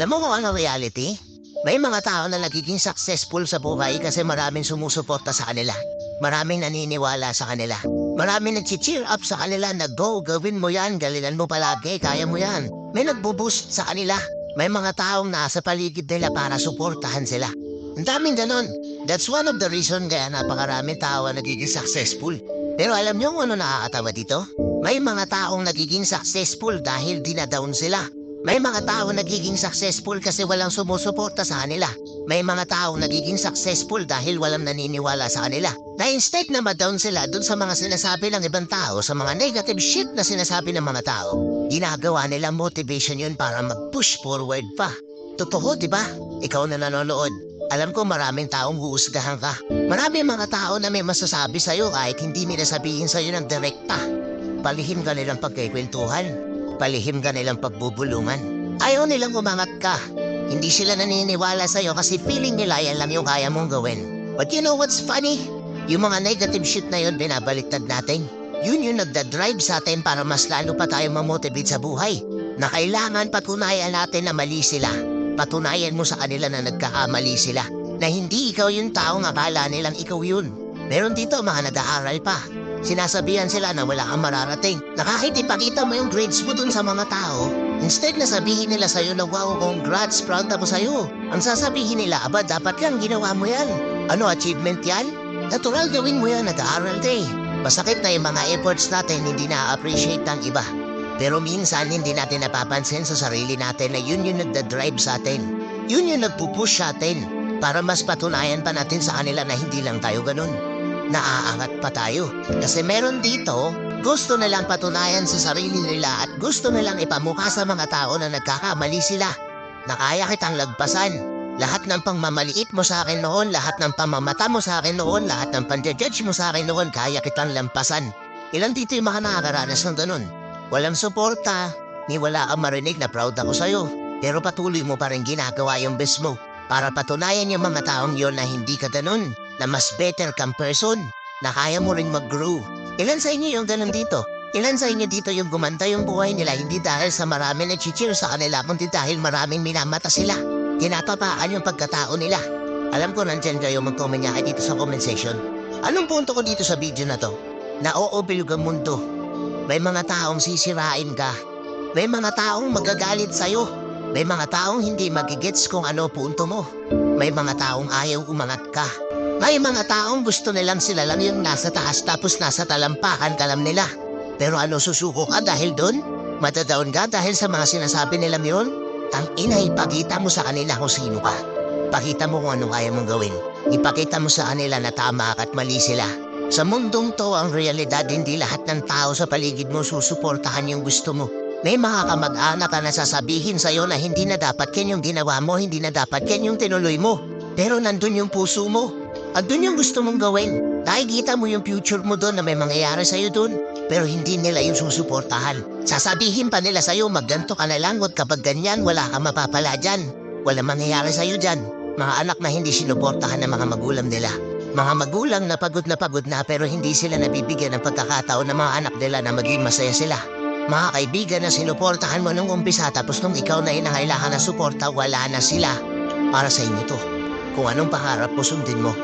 Alam mo kung ano reality? May mga tao na nagiging successful sa buhay kasi maraming sumusuporta sa kanila. Maraming naniniwala sa kanila. Maraming nag-cheer up sa kanila na go, gawin mo yan, galingan mo palagi, kaya mo yan. May nagbo-boost sa kanila. May mga taong nasa paligid nila para suportahan sila. Ang daming ganon. That's one of the reason kaya napakaraming tao ang nagiging successful. Pero alam niyo kung ano nakakatawa dito? May mga taong nagiging successful dahil dinadown sila. May mga tao nagiging successful kasi walang sumusuporta sa kanila. May mga tao nagiging successful dahil walang naniniwala sa kanila. Na instead na ma-down sila dun sa mga sinasabi ng ibang tao, sa mga negative shit na sinasabi ng mga tao, ginagawa nila motivation yun para mag-push forward pa. Totoo, di ba? Ikaw na nanonood. Alam ko maraming taong huusgahan ka. Maraming mga tao na may masasabi sa'yo kahit hindi nila sabihin sa'yo ng direkta. Palihim ka nilang pagkikwentuhan palihim ka nilang pagbubulungan. Ayaw nilang umangat ka. Hindi sila naniniwala sa'yo kasi feeling nila yan lang yung kaya mong gawin. But you know what's funny? Yung mga negative shit na yun binabaliktad natin. Yun yung nagda-drive sa atin para mas lalo pa tayo mamotivate sa buhay. Na kailangan patunayan natin na mali sila. Patunayan mo sa kanila na nagkakamali sila. Na hindi ikaw yung taong akala nilang ikaw yun. Meron dito mga nag-aaral pa. Sinasabihan sila na wala kang mararating. Na kahit ipakita mo yung grades mo dun sa mga tao, instead na sabihin nila sa'yo na wow, congrats, proud ako sa'yo. Ang sasabihin nila, aba, dapat lang ginawa mo yan. Ano achievement yan? Natural gawin mo yan, nag-aaral ka eh. Masakit na yung mga efforts natin hindi na-appreciate ng iba. Pero minsan hindi natin napapansin sa sarili natin na yun yung nagda-drive sa atin. Yun yung nagpupush sa atin para mas patunayan pa natin sa kanila na hindi lang tayo ganun naaangat pa tayo. Kasi meron dito, gusto nilang patunayan sa sarili nila at gusto nilang ipamukha sa mga tao na nagkakamali sila. Na kaya kitang lagpasan. Lahat ng pangmamaliit mo sa akin noon, lahat ng pamamata mo sa akin noon, lahat ng pandjudge mo sa akin noon, kaya kitang lampasan. Ilan dito yung mga nakakaranas ng ganun? Walang suporta, ni wala kang marinig na proud ako sa'yo. Pero patuloy mo pa rin ginagawa yung best mo para patunayan yung mga taong yon na hindi ka ganun na mas better kang person, na kaya mo rin mag-grow. Ilan sa inyo yung ganun dito? Ilan sa inyo dito yung gumanda yung buhay nila hindi dahil sa marami na cheer sa kanila kundi dahil maraming minamata sila. Tinatapaan yung pagkatao nila. Alam ko nandyan kayo mag-comment dito sa comment section. Anong punto ko dito sa video na to? Na oobilog ang mundo. May mga taong sisirain ka. May mga taong magagalit sa'yo. May mga taong hindi magigets kung ano punto mo. May mga taong ayaw umangat ka. May mga taong gusto nilang sila lang yung nasa taas tapos nasa talampakan kalam nila. Pero ano susuko ka dahil doon? Matadaon ka dahil sa mga sinasabi nila yun? Ang ina ipakita mo sa kanila kung sino ka. Pakita mo kung ano kaya mong gawin. Ipakita mo sa kanila na tama ka at mali sila. Sa mundong to ang realidad hindi lahat ng tao sa paligid mo susuportahan yung gusto mo. May mga kamag-anak na sasabihin sa'yo na hindi na dapat yan yung ginawa mo, hindi na dapat yan yung tinuloy mo. Pero nandun yung puso mo. Andun yung gusto mong gawin. Nakikita mo yung future mo doon na may mangyayari sa'yo doon. Pero hindi nila yung susuportahan. Sasabihin pa nila sa'yo magganto ka na lang at kapag ganyan wala kang mapapala dyan. Wala mangyayari sa'yo dyan. Mga anak na hindi sinuportahan ng mga magulang nila. Mga magulang na pagod na pagod na pero hindi sila nabibigyan ng pagkakataon ng mga anak nila na maging masaya sila. Mga kaibigan na sinuportahan mo nung umpisa tapos nung ikaw na inangailangan na suporta, wala na sila. Para sa inyo to. Kung anong pangarap mo sundin mo,